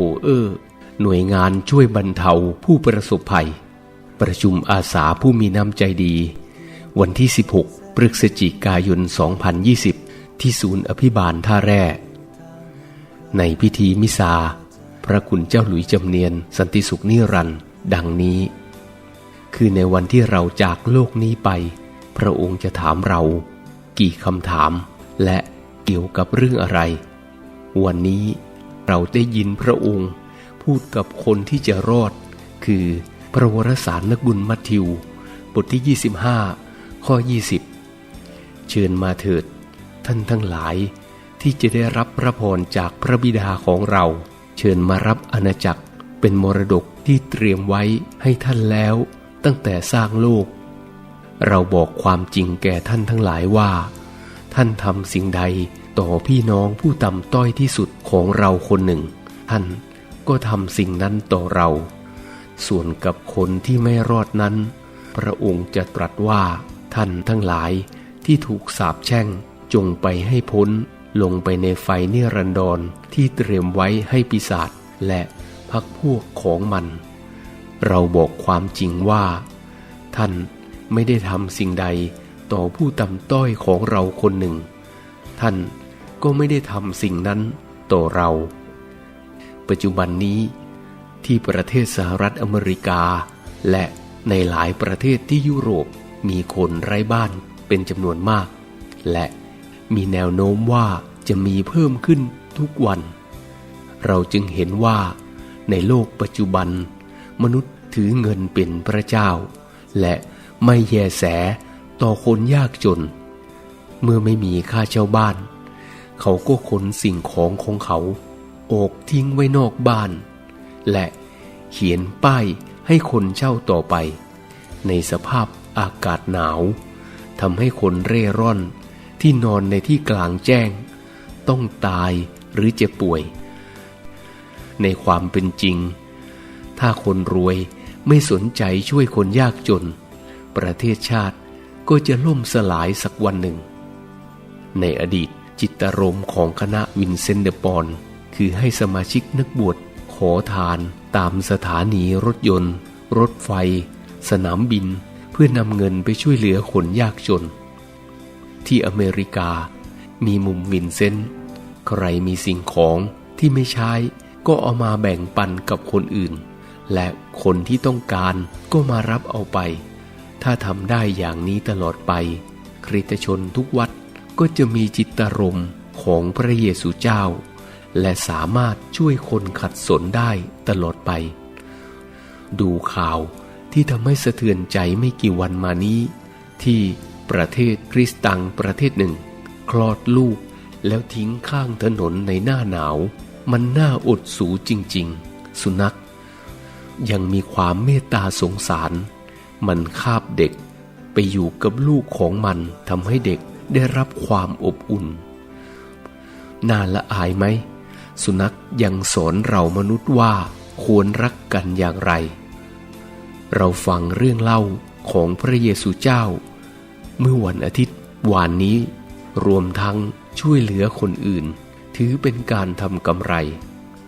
โกเออหน่วยงานช่วยบรรเทาผู้ประสบภัย ประชุมอาสาผู้มีน้ำใจดี วันที่ 16 พฤศจิกายน 2020 ที่ศูนย์อภิบาลท่าแร่ ในพิธีมิซา พระคุณเจ้าหลุยจำเนียน สันติสุขนิรันด์ดังนี้ คือในวันที่เราจากโลกนี้ไป พระองค์จะถามเรา กี่คำถาม และเกี่ยวกับเรื่องอะไร วันนี้ เราได้ยินพระองค์ พูดกับคนที่จะรอด คือพระวรสารนักบุญมัทธิว บทที่ 25 ข้อ 20 เชิญมาเถิด ท่านทั้งหลายที่จะได้รับพระพรจากพระบิดาของเรา เชิญมารับอาณาจักรเป็นมรดกที่เตรียมไว้ให้ท่านแล้วตั้งแต่สร้างโลก เราบอกความจริงแก่ท่านทั้งหลายว่า ท่านทำสิ่งใด ต่อพี่น้องผู้ต่ำต้อยที่สุดของเราคนหนึ่ง ท่านก็ทำสิ่งนั้นต่อเรา ส่วนกับคนที่ไม่รอดนั้น พระองค์จะตรัสว่าท่านทั้งหลายที่ถูกสาปแช่งจงไปให้พ้น ลงไปในไฟเนรันดรที่เตรียมไว้ให้ปีศาจและพักพวกของมัน เราบอกความจริงว่า ท่านไม่ได้ทำสิ่งใดต่อผู้ต่ำต้อยของเราคนหนึ่ง ท่าน ก็ไม่ได้ทำสิ่งนั้นต่อเรา ปัจจุบันนี้ที่ประเทศสหรัฐอเมริกา และในหลายประเทศที่ยุโรปมีคนไร้บ้านเป็นจำนวนมาก และมีแนวโน้มว่าจะมีเพิ่มขึ้นทุกวัน เราจึงเห็นว่า ในโลกปัจจุบัน มนุษย์ถือเงินเป็นพระเจ้า และไม่แยแสต่อคนยากจน เมื่อไม่มีค่าเช่าบ้าน เขาก็ขนสิ่งของของเขาออกทิ้งไว้นอกบ้าน และเขียนป้ายให้คนเช่าต่อไป ในสภาพอากาศหนาวทำให้คนเร่ร่อนที่นอนในที่กลางแจ้ง ต้องตายหรือเจ็บป่วย ในความเป็นจริง ถ้าคนรวยไม่สนใจช่วยคนยากจน ประเทศชาติก็จะล่มสลายสักวันหนึ่ง ในอดีต จิตรมของคณะวินเซนเดปอน คือให้สมาชิกนักบวชขอทานตามสถานีรถยนต์ รถไฟ สนามบิน เพื่อนำเงินไปช่วยเหลือคนยากจน ที่อเมริกามีมุมวินเซนต์ใครมีสิ่งของที่ไม่ใช้ก็เอามาแบ่งปันกับคนอื่น และคนที่ต้องการก็มารับเอาไป ถ้าทำได้อย่างนี้ตลอดไปคริสตชนทุกวัด ก็จะมีจิตตรมของพระเยซูเจ้า และสามารถช่วยคนขัดสนได้ตลอดไป ดูข่าวที่ทำให้สะเทือนใจไม่กี่วันมานี้ ที่ประเทศคริสตังประเทศหนึ่ง คลอดลูกแล้วทิ้งข้างถนนในหน้าหนาว มันน่าอดสูจริง ๆ สุนัข ยังมีความเมตตาสงสาร มันคาบเด็กไปอยู่กับลูกของมันทำให้เด็ก ได้รับความอบอุ่น น่าละอายไหม สุนัขยังสอนเรามนุษย์ว่าควรรักกันอย่างไร เราฟังเรื่องเล่าของพระเยซูเจ้า เมื่อวันอาทิตย์วานนี้ รวมทั้งช่วยเหลือคนอื่น ถือเป็นการทำกำไร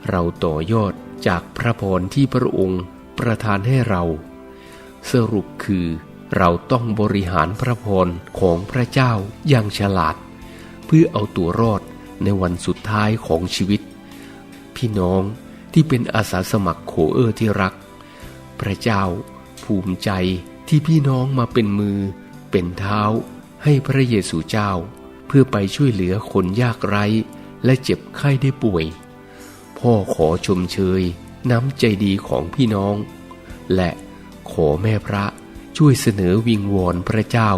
เราต่อยอดจากพระพรที่พระองค์ประทานให้เรา สรุปคือ เราต้องบริหารพระพรของพระเจ้าอย่างฉลาด เพื่อเอาตัวรอดในวันสุดท้ายของชีวิต พี่น้องที่เป็นอาสาสมัครโคเออร์ที่รัก พระเจ้าภูมิใจที่พี่น้องมาเป็นมือ เป็นเท้า ให้พระเยซูเจ้า เพื่อไปช่วยเหลือคนยากไร้ และเจ็บไข้ได้ป่วย พ่อขอชมเชยน้ำใจดีของพี่น้อง และขอแม่พระ ช่วยเสนอวิงวอนพระเจ้า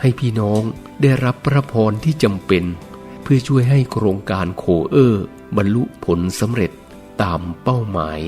ให้พี่น้องได้รับพระพรที่จำเป็น เพื่อช่วยให้โครงการโคเออร์บรรลุผลสำเร็จตามเป้าหมาย